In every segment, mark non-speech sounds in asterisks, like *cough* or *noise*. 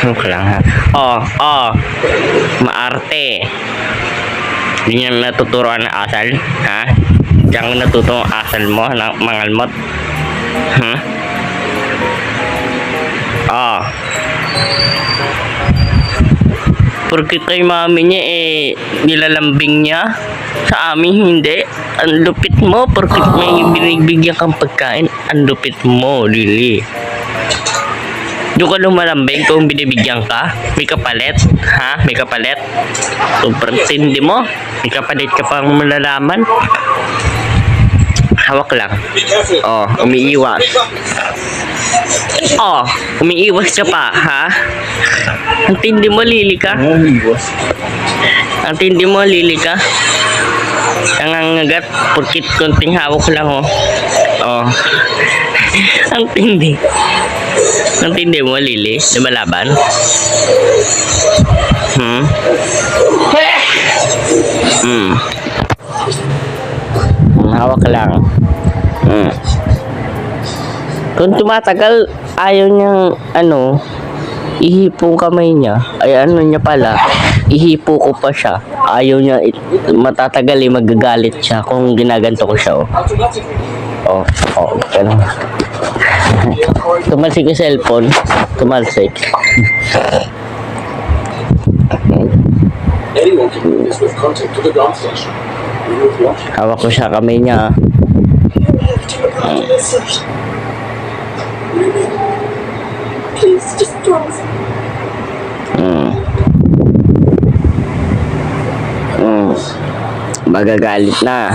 Joke lang ha. Oh, oh. Maarte. Hindi niya natuturuan ng asal, ha? Diyan ka natuto ang asal mo, ng mangalmot. Hmm? Oh. Porque kay mami niya eh, nilalambing niya. Sa amin hindi. Ang lupit mo, porque may binibigyan kang pagkain. Ang lupit mo, Lili. Doon ka lumalambing kung binibigyan ka. May kapalit. Ha? May kapalit. Sobrang tindi mo. May kapalit ka pang malalaman. Hawak lang. Oh, umiiwas. Oh, umiiwas ka pa, ha? Ang tindi mo, Lili ka. Ang tindi mo, Lili ka. Nangangagat, purkit konting hawak lang, oh. Oh. *laughs* Ang tindi. Ang tindi mo, Lili. Lumalaban. Hmm? Hmm. Hawak lang. Hmm. Kung tumatagal, ayaw niyang, ano, ihipo ang kamay niya. Ay, ano niya pala, ihipo ko pa siya. Ayaw niya, matatagal eh, magagalit siya kung ginaganto ko siya, oh. Oh, oh, ganun. Tumalsik yung cellphone. Tumalsik. Hawak ko siya kamay niya. Please, just promise. Mm. Magagalit na.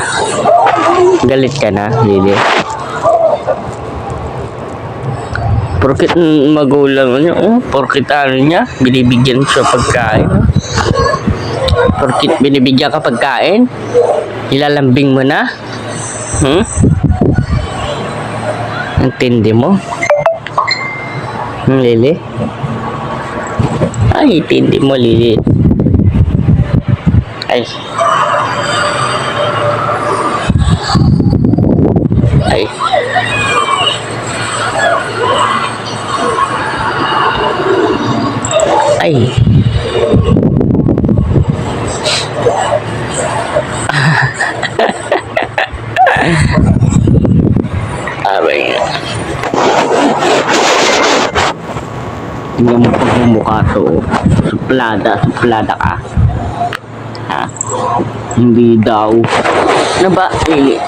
Galit ka na, Lili. Porkit magulang niya, oh, porkit ano niya, binibigyan siya pagkain. Porkit binibigyan ka pagkain, ilalambing mo na. Hmm? Intindi mo? Hmm, Lili? Ay, tindi mo, Lili. Ay. Ay. Ay. *laughs* Abay. Tingnan mo pag mumukha to. oh. Suplada, suplada ka. Hindi daw. Na ba? Eh.